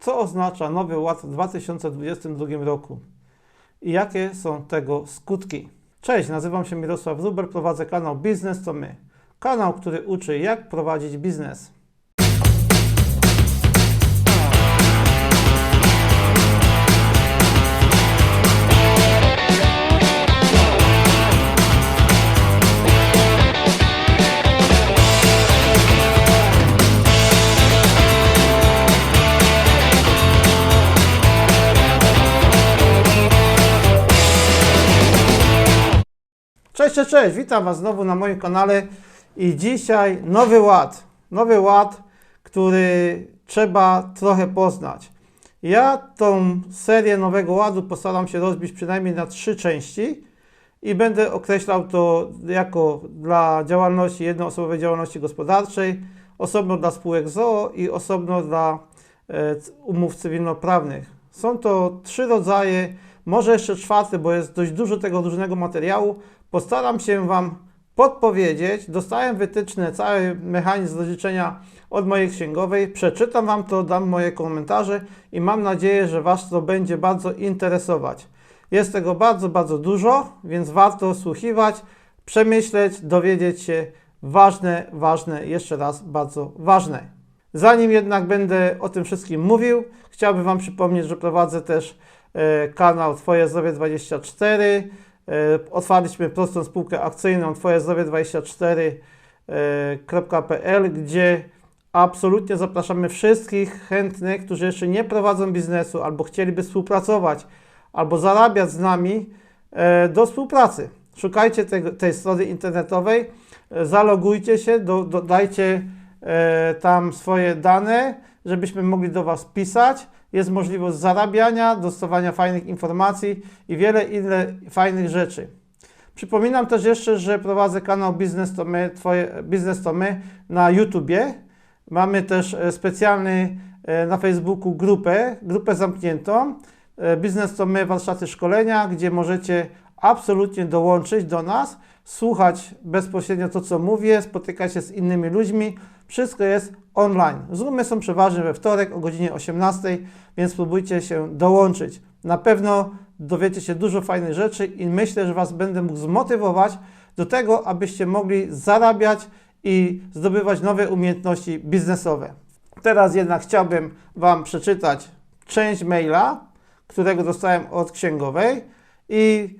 Co oznacza Nowy Ład w 2022 roku i jakie są tego skutki? Cześć, nazywam się Mirosław Zuber, prowadzę kanał Biznes to My. Kanał, który uczy jak prowadzić biznes. Cześć, cześć, cześć, witam Was znowu na moim kanale i dzisiaj nowy ład. Nowy ład, który trzeba trochę poznać. Ja tą serię nowego ładu postaram się rozbić przynajmniej na trzy części i będę określał to jako dla działalności, jednoosobowej działalności gospodarczej, osobno dla spółek ZOO i osobno dla e, umów cywilnoprawnych. Są to trzy rodzaje, może jeszcze czwarty, bo jest dość dużo tego różnego materiału. Postaram się Wam podpowiedzieć. Dostałem wytyczne, cały mechanizm rozliczenia od mojej księgowej. Przeczytam Wam to, dam moje komentarze i mam nadzieję, że Was to będzie bardzo interesować. Jest tego bardzo, bardzo dużo, więc warto słuchiwać, przemyśleć, dowiedzieć się. Ważne, ważne, jeszcze raz bardzo ważne. Zanim jednak będę o tym wszystkim mówił, chciałbym Wam przypomnieć, że prowadzę też kanał Twoje Zdrowie 24. E, otwarliśmy prostą spółkę akcyjną Twoje Zdrowie 24.pl, gdzie absolutnie zapraszamy wszystkich chętnych, którzy jeszcze nie prowadzą biznesu albo chcieliby współpracować, albo zarabiać z nami e, do współpracy. Szukajcie tej strony internetowej, e, zalogujcie się, do, dodajcie e, tam swoje dane, żebyśmy mogli do Was pisać. Jest możliwość zarabiania, dostawania fajnych informacji i wiele innych fajnych rzeczy. Przypominam też jeszcze, że prowadzę kanał Biznes to My, twoje, Biznes to My na YouTubie. Mamy też e, specjalny e, na Facebooku grupę, grupę zamkniętą. e, Biznes to My, warsztaty szkolenia, gdzie możecie absolutnie dołączyć do nas, słuchać bezpośrednio to, co mówię, spotykać się z innymi ludźmi. Wszystko jest online. Zoomy są przeważnie we wtorek o godzinie 18, więc spróbujcie się dołączyć. Na pewno dowiecie się dużo fajnych rzeczy i myślę, że Was będę mógł zmotywować do tego, abyście mogli zarabiać i zdobywać nowe umiejętności biznesowe. Teraz jednak chciałbym Wam przeczytać część maila, którego dostałem od księgowej i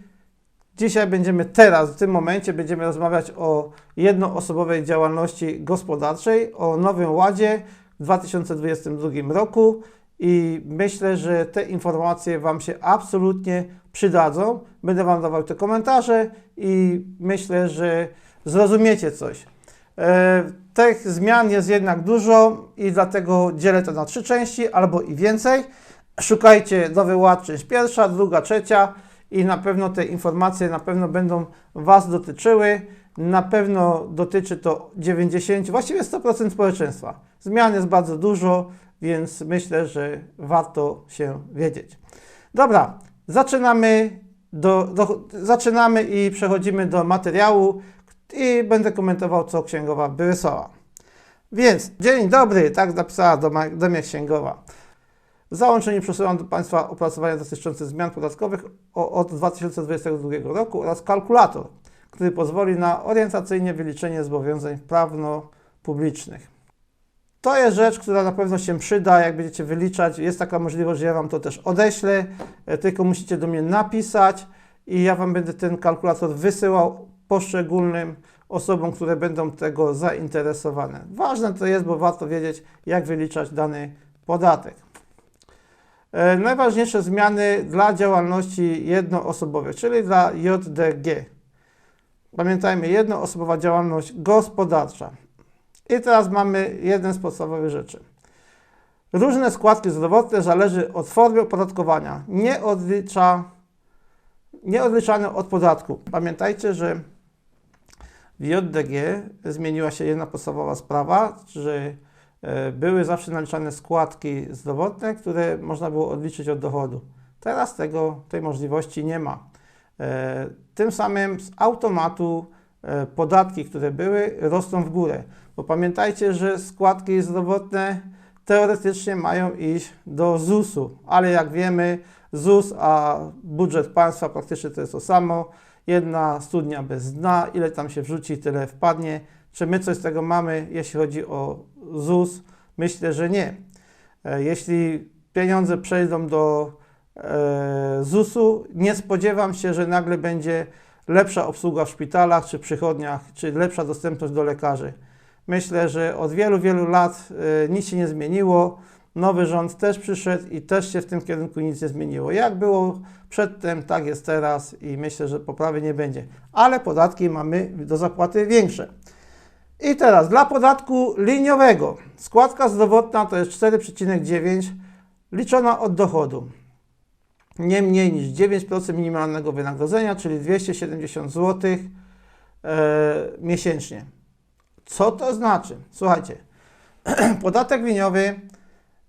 Dzisiaj będziemy teraz, w tym momencie, będziemy rozmawiać o jednoosobowej działalności gospodarczej, o Nowym Ładzie w 2022 roku i myślę, że te informacje Wam się absolutnie przydadzą. Będę Wam dawał te komentarze i myślę, że zrozumiecie coś. E, Tych zmian jest jednak dużo i dlatego dzielę to na trzy części albo i więcej. Szukajcie Nowy Ład, część pierwsza, druga, trzecia i na pewno te informacje na pewno będą Was dotyczyły. Na pewno dotyczy to 90, właściwie 100% społeczeństwa. Zmian jest bardzo dużo, więc myślę, że warto się wiedzieć. Dobra, zaczynamy, do, do, zaczynamy i przechodzimy do materiału i będę komentował, co księgowa wysłała. Więc, dzień dobry, tak napisała do, do mnie księgowa. W załączeniu przesyłam do Państwa opracowania dotyczące zmian podatkowych od 2022 roku oraz kalkulator, który pozwoli na orientacyjne wyliczenie zobowiązań prawno-publicznych. To jest rzecz, która na pewno się przyda, jak będziecie wyliczać. Jest taka możliwość, że ja Wam to też odeślę, e, tylko musicie do mnie napisać i ja Wam będę ten kalkulator wysyłał poszczególnym osobom, które będą tego zainteresowane. Ważne to jest, bo warto wiedzieć, jak wyliczać dany podatek. E, Najważniejsze zmiany dla działalności jednoosobowej, czyli dla JDG. Pamiętajmy, jednoosobowa działalność gospodarcza. I teraz mamy jeden z podstawowych rzeczy. Różne składki zdrowotne zależy od formy opodatkowania. Nie odlicza, nie odliczane od podatku. Pamiętajcie, że w JDG zmieniła się jedna podstawowa sprawa, że były zawsze naliczane składki zdrowotne, które można było odliczyć od dochodu. Teraz tego, tej możliwości nie ma. E, Tym samym z automatu e, podatki, które były, rosną w górę. Bo pamiętajcie, że składki zdrowotne teoretycznie mają iść do ZUS-u, ale jak wiemy, ZUS a budżet państwa praktycznie to jest to samo. Jedna studnia bez dna, ile tam się wrzuci, tyle wpadnie. Czy my coś z tego mamy, jeśli chodzi o ZUS? Myślę, że nie. E, Jeśli pieniądze przejdą do e, ZUS-u, nie spodziewam się, że nagle będzie lepsza obsługa w szpitalach czy przychodniach, czy lepsza dostępność do lekarzy. Myślę, że od wielu, wielu lat e, nic się nie zmieniło. Nowy rząd też przyszedł i też się w tym kierunku nic nie zmieniło. Jak było przedtem, tak jest teraz i myślę, że poprawy nie będzie. Ale podatki mamy do zapłaty większe. I teraz dla podatku liniowego składka zdrowotna to jest 4,9 liczona od dochodu. Nie mniej niż 9% minimalnego wynagrodzenia, czyli 270 zł e, miesięcznie. Co to znaczy? Słuchajcie, podatek liniowy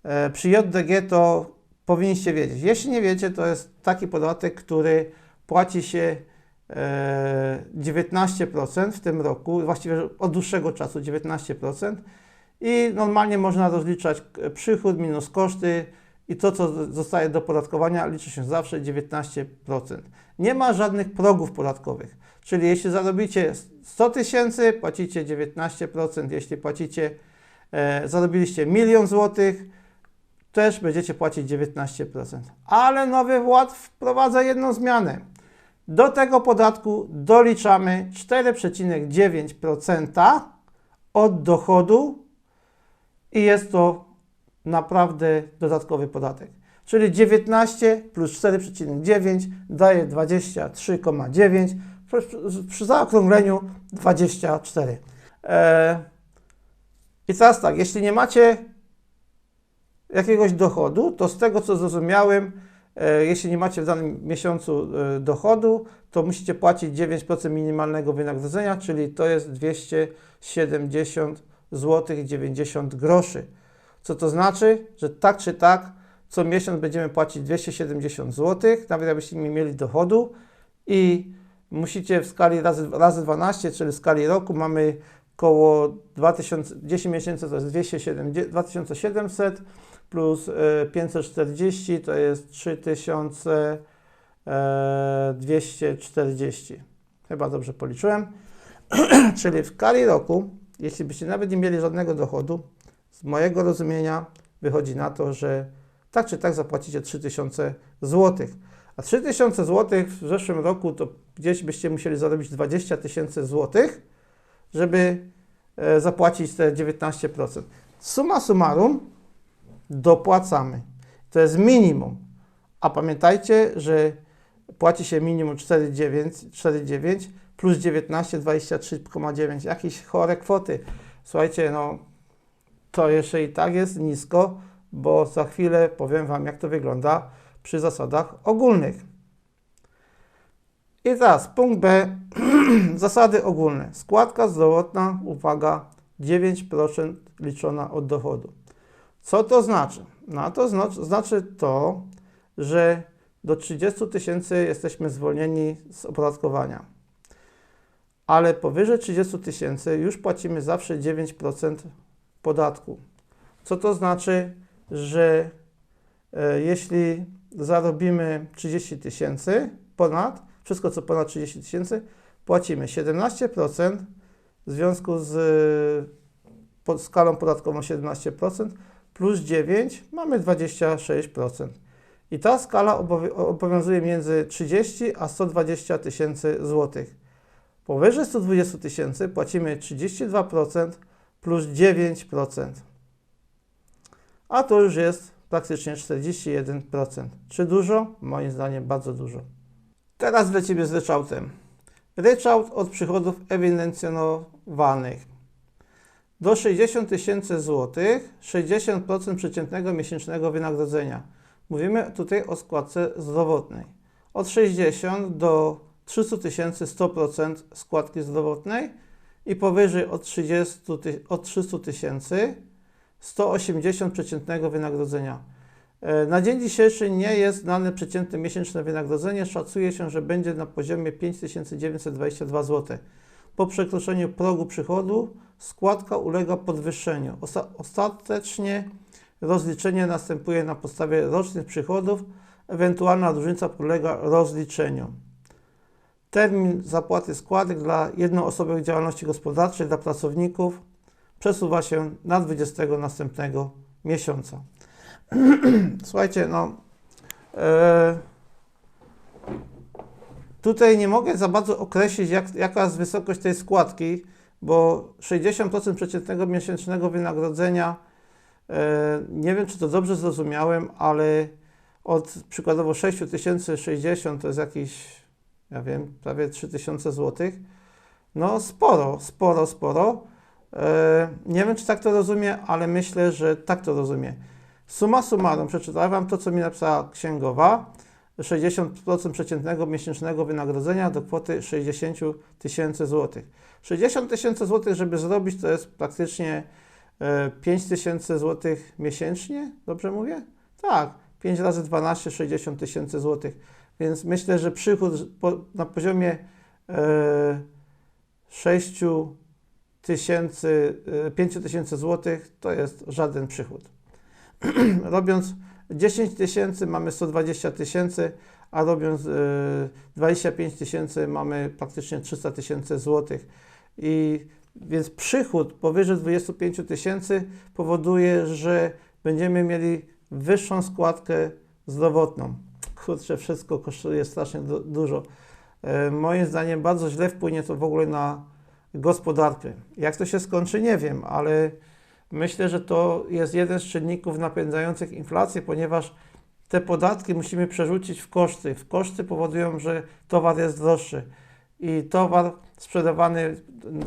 e, przy JDG to powinniście wiedzieć. Jeśli nie wiecie, to jest taki podatek, który płaci się 19% w tym roku, właściwie od dłuższego czasu 19% i normalnie można rozliczać przychód minus koszty i to, co zostaje do podatkowania, liczy się zawsze 19%. Nie ma żadnych progów podatkowych, czyli jeśli zarobicie 100 tysięcy, płacicie 19%, jeśli płacicie, e, zarobiliście milion złotych, też będziecie płacić 19%. Ale nowy Wład wprowadza jedną zmianę. Do tego podatku doliczamy 4,9% od dochodu i jest to naprawdę dodatkowy podatek. Czyli 19 plus 4,9 daje 23,9 przy- zaokrągleniu 24. E, I teraz tak, jeśli nie macie jakiegoś dochodu, to z tego co zrozumiałem, jeśli nie macie w danym miesiącu e, dochodu, to musicie płacić 9% minimalnego wynagrodzenia, czyli to jest 270 zł 90 groszy. Co to znaczy? Że tak czy tak co miesiąc będziemy płacić 270 zł, nawet jakbyście nie mieli dochodu i musicie w skali razy, razy 12, czyli w skali roku mamy około 2000, 10 miesięcy to jest 270, 2700 plus e, 540 to jest 3240. Chyba dobrze policzyłem. Czyli w skali roku, jeśli byście nawet nie mieli żadnego dochodu, z mojego rozumienia wychodzi na to, że tak czy tak zapłacicie 3000 zł. A 3000 zł w zeszłym roku to gdzieś byście musieli zarobić 20 tysięcy złotych, żeby e, zapłacić te 19%. Suma summarum dopłacamy. To jest minimum. A pamiętajcie, że płaci się minimum 4,9 4,9 plus 19, 23,9. Jakieś chore kwoty. Słuchajcie, no to jeszcze i tak jest nisko, bo za chwilę powiem Wam, jak to wygląda przy zasadach ogólnych. I teraz punkt B. Zasady ogólne. Składka zdrowotna, uwaga, 9% liczona od dochodu. Co to znaczy? No to zna- znaczy to, że do 30 tysięcy jesteśmy zwolnieni z opodatkowania. Ale powyżej 30 tysięcy już płacimy zawsze 9% podatku. Co to znaczy, że e, jeśli zarobimy 30 tysięcy ponad, wszystko co ponad 30 tysięcy, płacimy 17% w związku z e, pod skalą podatkową 17% plus 9 mamy 26%. I ta skala obowi- obowiązuje między 30 a 120 tysięcy złotych. Powyżej 120 tysięcy płacimy 32% plus 9%. A to już jest praktycznie 41%. Czy dużo? Moim zdaniem bardzo dużo. Teraz lecimy z ryczałtem. Ryczałt od przychodów ewidencjonowanych. Do 60 tysięcy złotych 60% przeciętnego miesięcznego wynagrodzenia. Mówimy tutaj o składce zdrowotnej. Od 60 do 300 tysięcy 100% składki zdrowotnej i powyżej od, 30, ty- od 300 tysięcy 180 przeciętnego wynagrodzenia. E, Na dzień dzisiejszy nie jest znane przeciętne miesięczne wynagrodzenie. Szacuje się, że będzie na poziomie 5922 zł. Po przekroczeniu progu przychodu składka ulega podwyższeniu. Osta- ostatecznie Rozliczenie następuje na podstawie rocznych przychodów. Ewentualna różnica podlega rozliczeniu. Termin zapłaty składek dla jednoosobowej działalności gospodarczej dla pracowników przesuwa się na 20 następnego miesiąca. Słuchajcie, no. E, tutaj nie mogę za bardzo określić, jak, jaka jest wysokość tej składki, bo 60% przeciętnego miesięcznego wynagrodzenia, e, nie wiem czy to dobrze zrozumiałem, ale od przykładowo 6060 to jest jakieś, ja wiem, prawie 3000 zł. No sporo, sporo, sporo. E, nie wiem, czy tak to rozumie, ale myślę, że tak to rozumie. Suma summarum, przeczytałem Wam to, co mi napisała księgowa. 60% przeciętnego miesięcznego wynagrodzenia do kwoty 60 tysięcy złotych. 60 tysięcy złotych, żeby zrobić, to jest praktycznie 5 tysięcy złotych miesięcznie, dobrze mówię? Tak, 5 razy 12, 60 tysięcy złotych. Więc myślę, że przychód na poziomie e, 6 tysięcy, 5 tysięcy złotych to jest żaden przychód. Robiąc 10 tysięcy mamy 120 tysięcy, a robiąc y, 25 tysięcy mamy praktycznie 300 tysięcy złotych. I więc przychód powyżej 25 tysięcy powoduje, że będziemy mieli wyższą składkę zdrowotną. Kurczę, wszystko kosztuje strasznie du dużo. Y, moim zdaniem bardzo źle wpłynie to w ogóle na gospodarkę. Jak to się skończy, nie wiem, ale Myślę, że to jest jeden z czynników napędzających inflację, ponieważ te podatki musimy przerzucić w koszty. W koszty powodują, że towar jest droższy i towar sprzedawany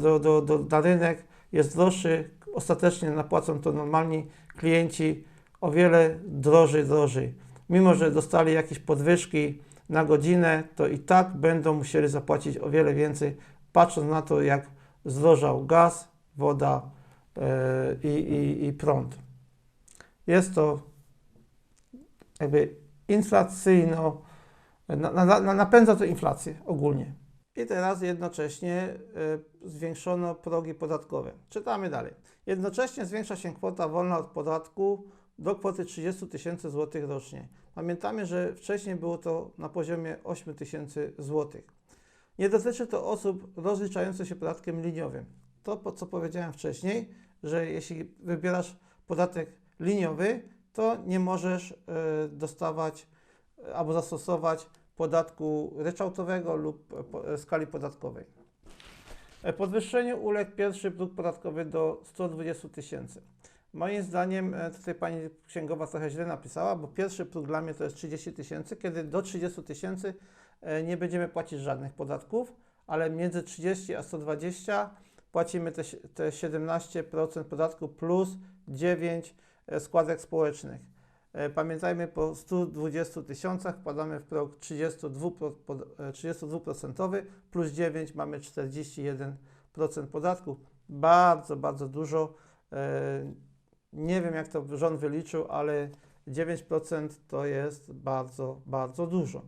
do, do, do, na rynek jest droższy. Ostatecznie napłacą to normalni klienci o wiele drożej, drożej. Mimo, że dostali jakieś podwyżki na godzinę, to i tak będą musieli zapłacić o wiele więcej, patrząc na to, jak zdrożał gaz, woda, i, i, i prąd. Jest to jakby inflacyjno, na, na, na, napędza to inflację ogólnie. I teraz jednocześnie y, zwiększono progi podatkowe. Czytamy dalej. Jednocześnie zwiększa się kwota wolna od podatku do kwoty 30 tysięcy złotych rocznie. Pamiętamy, że wcześniej było to na poziomie 8 tysięcy złotych. Nie dotyczy to osób rozliczających się podatkiem liniowym. To, co powiedziałem wcześniej, że jeśli wybierasz podatek liniowy, to nie możesz y, dostawać y, albo zastosować podatku ryczałtowego lub y, skali podatkowej. E, podwyższeniu uległ pierwszy próg podatkowy do 120 tysięcy. Moim zdaniem tutaj pani księgowa trochę źle napisała, bo pierwszy próg dla mnie to jest 30 tysięcy, kiedy do 30 tysięcy nie będziemy płacić żadnych podatków, ale między 30 a 120 płacimy te, te 17% podatku plus 9 e, składek społecznych. E, pamiętajmy, po 120 tysiącach wkładamy w prog 32%, 32% e, plus 9 mamy 41% podatku. Bardzo, bardzo dużo. Nie wiem, jak to rząd wyliczył, ale 9% to jest bardzo, bardzo dużo.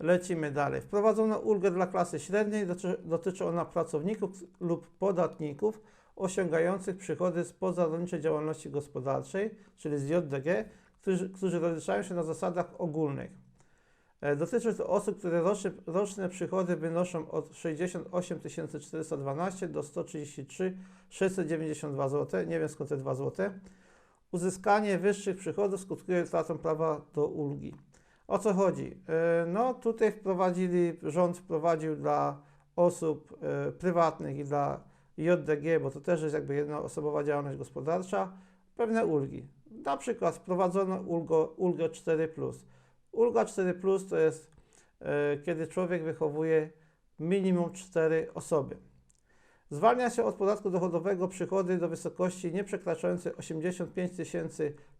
Lecimy dalej. Wprowadzono ulgę dla klasy średniej. Dotyczy ona pracowników lub podatników osiągających przychody z pozarolniczej działalności gospodarczej, czyli z JDG, którzy, którzy rozliczają się na zasadach ogólnych. E, dotyczy to osób, które roczne, roczne przychody wynoszą od 68 412 do 133 692 zł. Nie wiem skąd te 2 zł. Uzyskanie wyższych przychodów skutkuje utratą prawa do ulgi. O co chodzi? E, no tutaj wprowadzili, rząd wprowadził dla osób e, prywatnych i dla JDG, bo to też jest jakby jednoosobowa działalność gospodarcza, pewne ulgi. Na przykład wprowadzono ulgo, ulgę 4+. Ulga 4+, to jest e, kiedy człowiek wychowuje minimum 4 osoby. Zwalnia się od podatku dochodowego przychody do wysokości nieprzekraczającej 85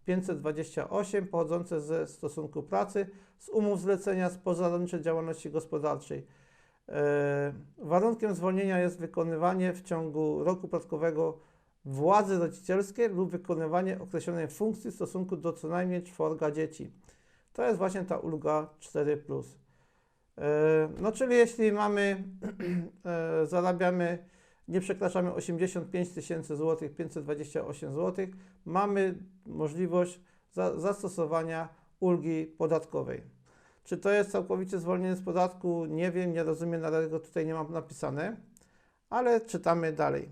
528 pochodzące ze stosunku pracy, z umów zlecenia, z pozarolniczej działalności gospodarczej. E, warunkiem zwolnienia jest wykonywanie w ciągu roku podatkowego władzy rodzicielskiej lub wykonywanie określonej funkcji w stosunku do co najmniej czworga dzieci. To jest właśnie ta ulga 4+. E, no czyli jeśli mamy, e, zarabiamy nie przekraczamy 85 tysięcy złotych, 528 zł, mamy możliwość za, zastosowania ulgi podatkowej. Czy to jest całkowicie zwolnienie z podatku? Nie wiem, nie rozumiem, dlatego tutaj nie mam napisane, ale czytamy dalej.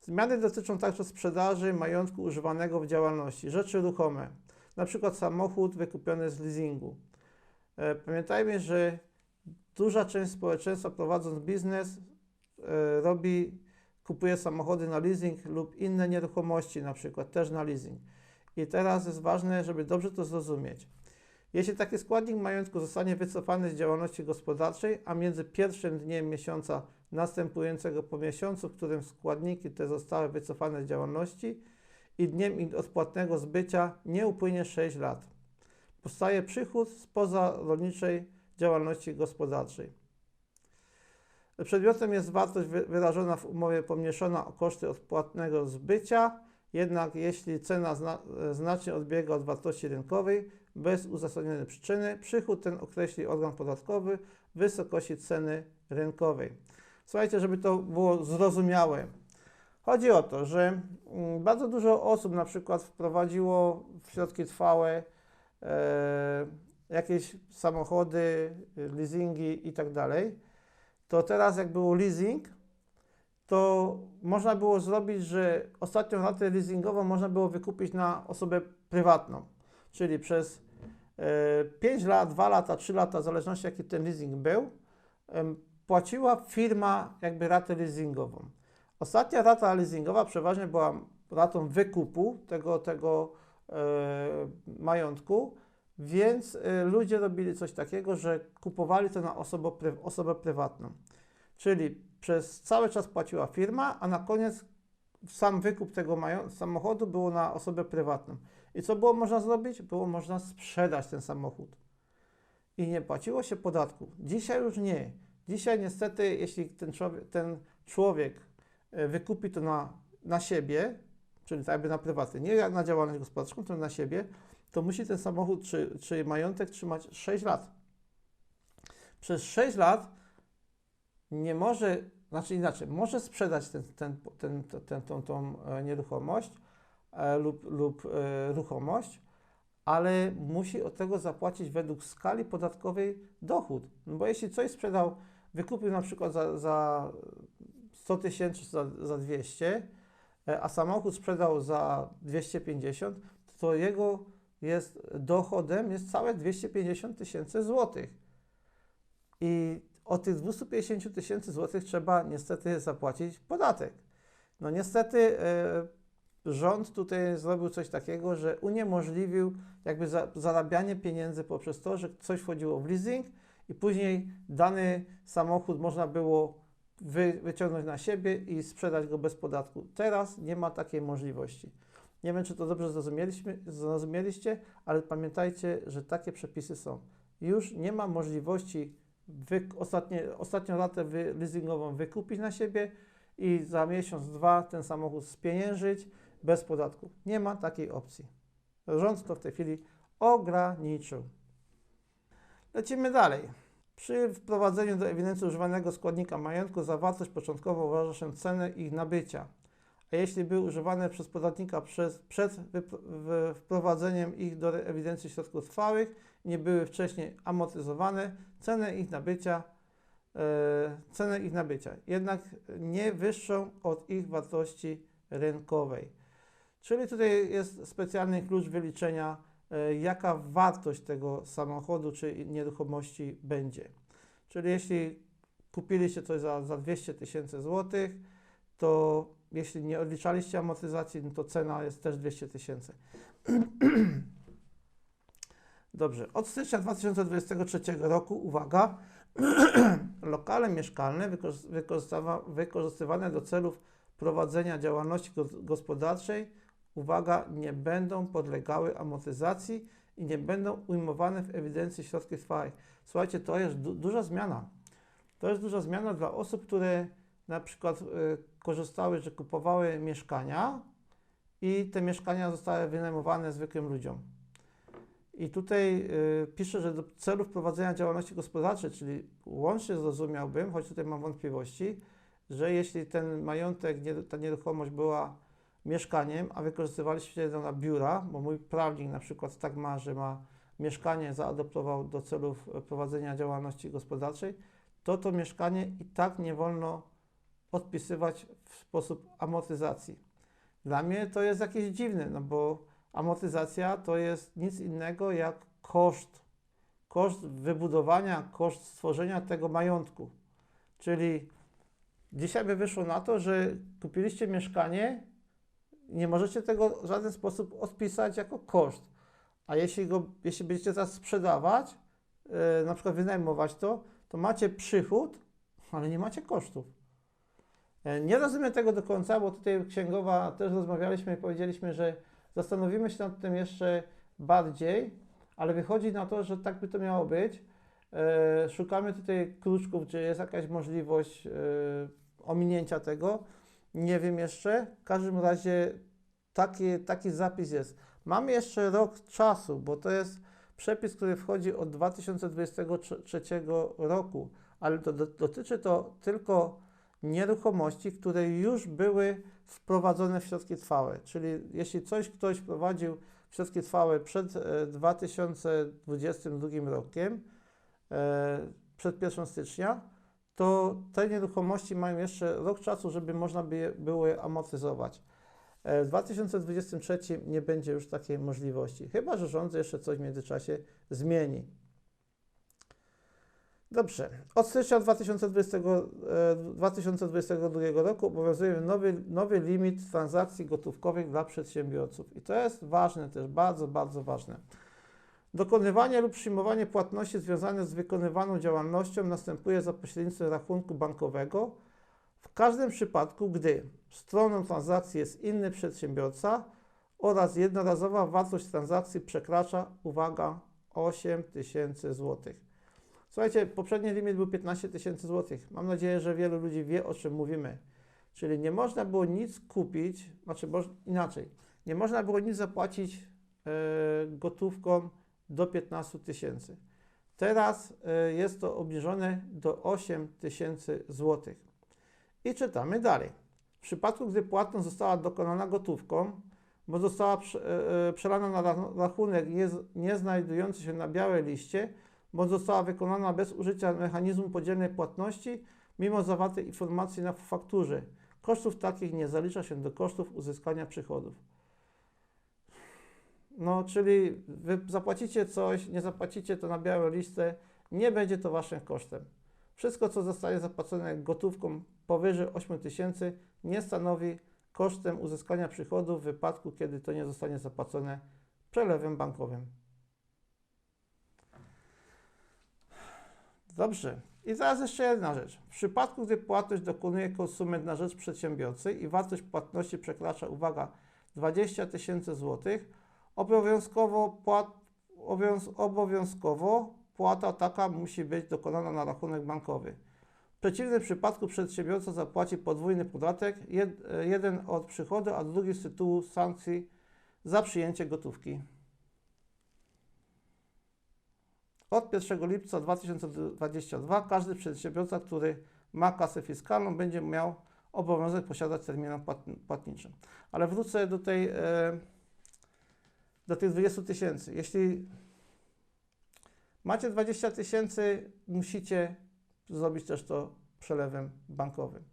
Zmiany dotyczą także sprzedaży majątku używanego w działalności, rzeczy ruchome, przykład samochód wykupiony z leasingu. E, Pamiętajmy, że duża część społeczeństwa prowadząc biznes e, robi, kupuje samochody na leasing lub inne nieruchomości na przykład też na leasing. I teraz jest ważne, żeby dobrze to zrozumieć. Jeśli taki składnik majątku zostanie wycofany z działalności gospodarczej, a między pierwszym dniem miesiąca następującego po miesiącu, w którym składniki te zostały wycofane z działalności i dniem ich odpłatnego zbycia nie upłynie 6 lat, powstaje przychód spoza rolniczej działalności gospodarczej. Przedmiotem jest wartość wy- wyrażona w umowie pomniejszona o koszty odpłatnego zbycia, jednak jeśli cena zna, e, znacznie odbiega od wartości rynkowej bez uzasadnionej przyczyny, przychód ten określi organ podatkowy w wysokości ceny rynkowej. Słuchajcie, żeby to było zrozumiałe. Chodzi o to, że mm, bardzo dużo osób na przykład wprowadziło w środki trwałe e, jakieś samochody, leasingi i tak. To teraz jak był leasing, to można było zrobić, że ostatnią ratę leasingową można było wykupić na osobę prywatną, czyli przez e, 5 lat, 2 lata, 3 lata, w zależności jaki ten leasing był, płaciła firma jakby ratę leasingową. Ostatnia rata leasingowa przeważnie była ratą wykupu tego, tego e, majątku, więc e, ludzie robili coś takiego, że kupowali to na osobę, osobę prywatną. Czyli przez cały czas płaciła firma, a na koniec sam wykup tego samochodu było na osobę prywatną. I co było można zrobić? Było można sprzedać ten samochód. I nie płaciło się podatku. Dzisiaj już nie. Dzisiaj niestety, jeśli ten człowiek, ten człowiek e, wykupi to na, na siebie, czyli tak jakby na prywatny, nie na działalność gospodarczą, to na siebie, to musi ten samochód czy, czy majątek trzymać 6 lat. Przez 6 lat nie może, znaczy inaczej, może sprzedać ten, ten, ten, ten, tą, tą e, nieruchomość e, lub, lub e, ruchomość, ale musi od tego zapłacić według skali podatkowej dochód. No bo jeśli coś sprzedał, wykupił na przykład za, za 100 tysięcy, za, za 200, e, a samochód sprzedał za 250, to jego jest dochodem jest całe 250 tysięcy złotych. I od tych 250 tysięcy złotych trzeba niestety zapłacić podatek. No niestety e, rząd tutaj zrobił coś takiego, że uniemożliwił jakby za, zarabianie pieniędzy poprzez to, że coś wchodziło w leasing i później dany samochód można było wy, wyciągnąć na siebie i sprzedać go bez podatku. Teraz nie ma takiej możliwości. Nie wiem, czy to dobrze zrozumieliśmy, zrozumieliście, ale pamiętajcie, że takie przepisy są. Już nie ma możliwości wy, ostatnie, ostatnią ratę wy, leasingową wykupić na siebie i za miesiąc, dwa ten samochód spieniężyć bez podatku. Nie ma takiej opcji. Rząd to w tej chwili ograniczył. Lecimy dalej. Przy wprowadzeniu do ewidencji używanego składnika majątku za wartość początkową uważa się cenę ich nabycia. A jeśli były używane przez podatnika przez, przed wprowadzeniem ich do ewidencji środków trwałych nie były wcześniej amortyzowane, cenę ich nabycia, e, cenę ich nabycia, jednak nie wyższą od ich wartości rynkowej. Czyli tutaj jest specjalny klucz wyliczenia, e, jaka wartość tego samochodu czy nieruchomości będzie. Czyli jeśli kupiliście coś za, za 200 tysięcy złotych, to jeśli nie odliczaliście amortyzacji, no to cena jest też 200 tysięcy. Dobrze, od stycznia 2023 roku, uwaga, lokale mieszkalne wykorzystywane do celów prowadzenia działalności go- gospodarczej, uwaga, nie będą podlegały amortyzacji i nie będą ujmowane w ewidencji środków trwałych. Słuchajcie, to jest du- duża zmiana. To jest duża zmiana dla osób, które na przykład y, korzystały, że kupowały mieszkania i te mieszkania zostały wynajmowane zwykłym ludziom. I tutaj y, pisze, że do celów prowadzenia działalności gospodarczej, czyli łącznie zrozumiałbym, choć tutaj mam wątpliwości, że jeśli ten majątek, nie- ta nieruchomość była mieszkaniem, a wykorzystywaliście ją na biura, bo mój prawnik na przykład tak ma, że ma mieszkanie zaadoptował do celów e, prowadzenia działalności gospodarczej, to to mieszkanie i tak nie wolno odpisywać w sposób amortyzacji. Dla mnie to jest jakieś dziwne, no bo amortyzacja to jest nic innego jak koszt. Koszt wybudowania, koszt stworzenia tego majątku. Czyli dzisiaj by wyszło na to, że kupiliście mieszkanie, nie możecie tego w żaden sposób odpisać jako koszt. A jeśli, go, jeśli będziecie teraz sprzedawać, yy, na przykład wynajmować to, to macie przychód, ale nie macie kosztów. E, Nie rozumiem tego do końca, bo tutaj księgowa też rozmawialiśmy i powiedzieliśmy, że zastanowimy się nad tym jeszcze bardziej, ale wychodzi na to, że tak by to miało być. E, Szukamy tutaj kruczków, czy jest jakaś możliwość e, ominięcia tego. Nie wiem jeszcze. W każdym razie taki, taki zapis jest. Mamy jeszcze rok czasu, bo to jest przepis, który wchodzi od 2023 roku, ale to do, dotyczy to tylko nieruchomości, które już były wprowadzone w środki trwałe. Czyli jeśli coś ktoś wprowadził w środki trwałe przed e, 2022 rokiem, e, przed 1 stycznia, to te nieruchomości mają jeszcze rok czasu, żeby można by je było je amortyzować. E, W 2023 nie będzie już takiej możliwości, chyba że rząd jeszcze coś w międzyczasie zmieni. Dobrze. Od stycznia 2020, e, 2022 roku obowiązuje nowy, nowy limit transakcji gotówkowych dla przedsiębiorców. I to jest ważne też, bardzo, bardzo ważne. Dokonywanie lub przyjmowanie płatności związanych z wykonywaną działalnością następuje za pośrednictwem rachunku bankowego w każdym przypadku, gdy stroną transakcji jest inny przedsiębiorca oraz jednorazowa wartość transakcji przekracza, uwaga, 8 tysięcy złotych. Słuchajcie, poprzedni limit był 15 tysięcy złotych. Mam nadzieję, że wielu ludzi wie, o czym mówimy. Czyli nie można było nic kupić, znaczy inaczej, nie można było nic zapłacić e, gotówką do 15 tysięcy. Teraz e, jest to obniżone do 8 tysięcy złotych. I czytamy dalej. W przypadku, gdy płatność została dokonana gotówką, bo została e, przelana na rach- rachunek nie znajdujący się na białej liście, bądź została wykonana bez użycia mechanizmu podzielnej płatności, mimo zawartej informacji na fakturze. Kosztów takich nie zalicza się do kosztów uzyskania przychodów. No, czyli wy zapłacicie coś, nie zapłacicie to na białą listę, nie będzie to waszym kosztem. Wszystko, co zostaje zapłacone gotówką powyżej 8 tysięcy, nie stanowi kosztem uzyskania przychodów w wypadku, kiedy to nie zostanie zapłacone przelewem bankowym. Dobrze. I teraz jeszcze jedna rzecz. W przypadku, gdy płatność dokonuje konsument na rzecz przedsiębiorcy i wartość płatności przekracza, uwaga, 20 tysięcy złotych, obowiązkowo, płat, obowiąz, obowiązkowo płata taka musi być dokonana na rachunek bankowy. W przeciwnym przypadku przedsiębiorca zapłaci podwójny podatek, jed, jeden od przychodu, a drugi z tytułu sankcji za przyjęcie gotówki. Od 1 lipca 2022 każdy przedsiębiorca, który ma kasę fiskalną, będzie miał obowiązek posiadać terminal płat- płatniczy. Ale wrócę do tej, e, do tych 20 tysięcy. Jeśli macie 20 tysięcy, musicie zrobić też to przelewem bankowym.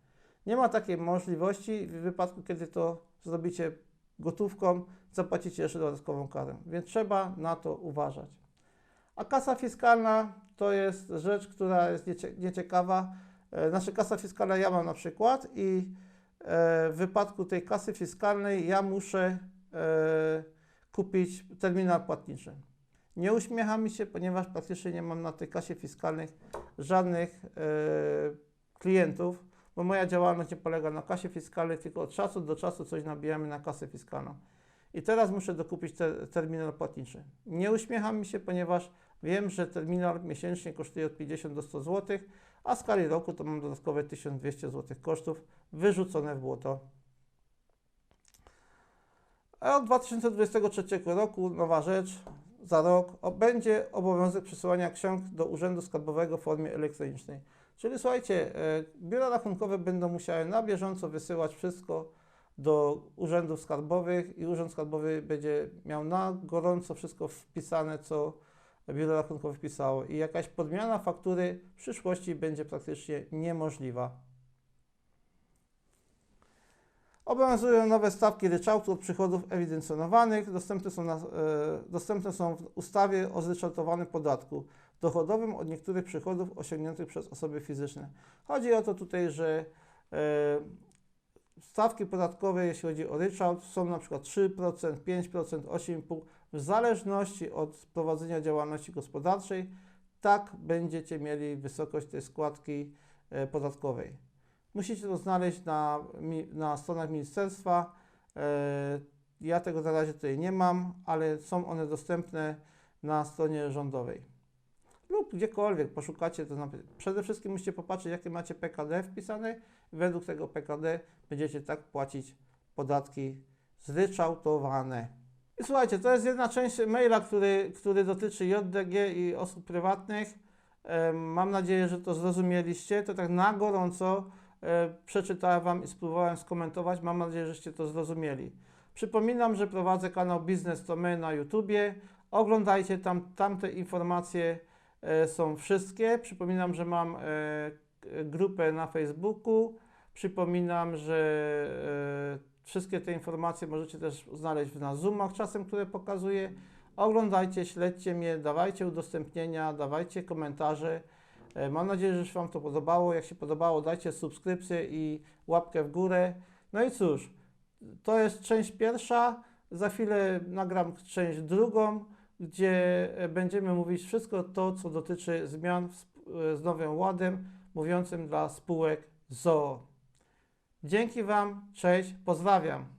Nie ma takiej możliwości w wypadku, kiedy to zrobicie gotówką, zapłacicie jeszcze dodatkową karę, więc trzeba na to uważać. A kasa fiskalna to jest rzecz, która jest niecie, nieciekawa. E, Znaczy kasa fiskalna ja mam na przykład i e, w wypadku tej kasy fiskalnej ja muszę e, kupić terminal płatniczy. Nie uśmiecha mi się, ponieważ praktycznie nie mam na tej kasie fiskalnej żadnych klientów, bo moja działalność nie polega na kasie fiskalnej, tylko od czasu do czasu coś nabijamy na kasę fiskalną. I teraz muszę dokupić te, terminal płatniczy. Nie uśmiecham mi się, ponieważ wiem, że terminal miesięcznie kosztuje od 50 do 100 zł, a w skali roku to mam dodatkowe 1200 zł kosztów wyrzucone w błoto. A od 2023 roku nowa rzecz, za rok będzie obowiązek przesyłania ksiąg do Urzędu Skarbowego w formie elektronicznej. Czyli słuchajcie, e, biura rachunkowe będą musiały na bieżąco wysyłać wszystko do urzędów skarbowych i urząd skarbowy będzie miał na gorąco wszystko wpisane, co biuro rachunkowe wpisało i jakaś podmiana faktury w przyszłości będzie praktycznie niemożliwa. Obowiązują nowe stawki ryczałtu od przychodów ewidencjonowanych. Dostępne są, na, e, dostępne są w ustawie o zryczałtowanym podatku dochodowym od niektórych przychodów osiągniętych przez osoby fizyczne. Chodzi o to tutaj, że e, stawki podatkowe, jeśli chodzi o ryczałt, są na przykład 3%, 5%, 8,5% w zależności od prowadzenia działalności gospodarczej. Tak będziecie mieli wysokość tej składki e, podatkowej. Musicie to znaleźć na, na stronach ministerstwa. E, Ja tego na razie tutaj nie mam, ale są one dostępne na stronie rządowej. Lub gdziekolwiek poszukacie, to na, przede wszystkim musicie popatrzeć, jakie macie PKD wpisane. Według tego PKD będziecie tak płacić podatki zryczałtowane. I słuchajcie, to jest jedna część maila, który, który dotyczy JDG i osób prywatnych. Mam nadzieję, że to zrozumieliście. To tak na gorąco e, przeczytałem Wam i spróbowałem skomentować. Mam nadzieję, żeście to zrozumieli. Przypominam, że prowadzę kanał Biznes to My na YouTubie. Oglądajcie tam, tamte informacje e, są wszystkie. Przypominam, że mam e, grupę na Facebooku. Przypominam, że wszystkie te informacje możecie też znaleźć na Zoomach czasem, które pokazuję. Oglądajcie, śledźcie mnie, dawajcie udostępnienia, dawajcie komentarze. E, Mam nadzieję, że się Wam to podobało. Jak się podobało, dajcie subskrypcję i łapkę w górę. No i cóż, to jest część pierwsza. Za chwilę nagram część drugą, gdzie e, będziemy mówić wszystko to, co dotyczy zmian e, z Nowym Ładem, mówiącym dla spółek ZOO. Dzięki Wam, cześć, pozdrawiam.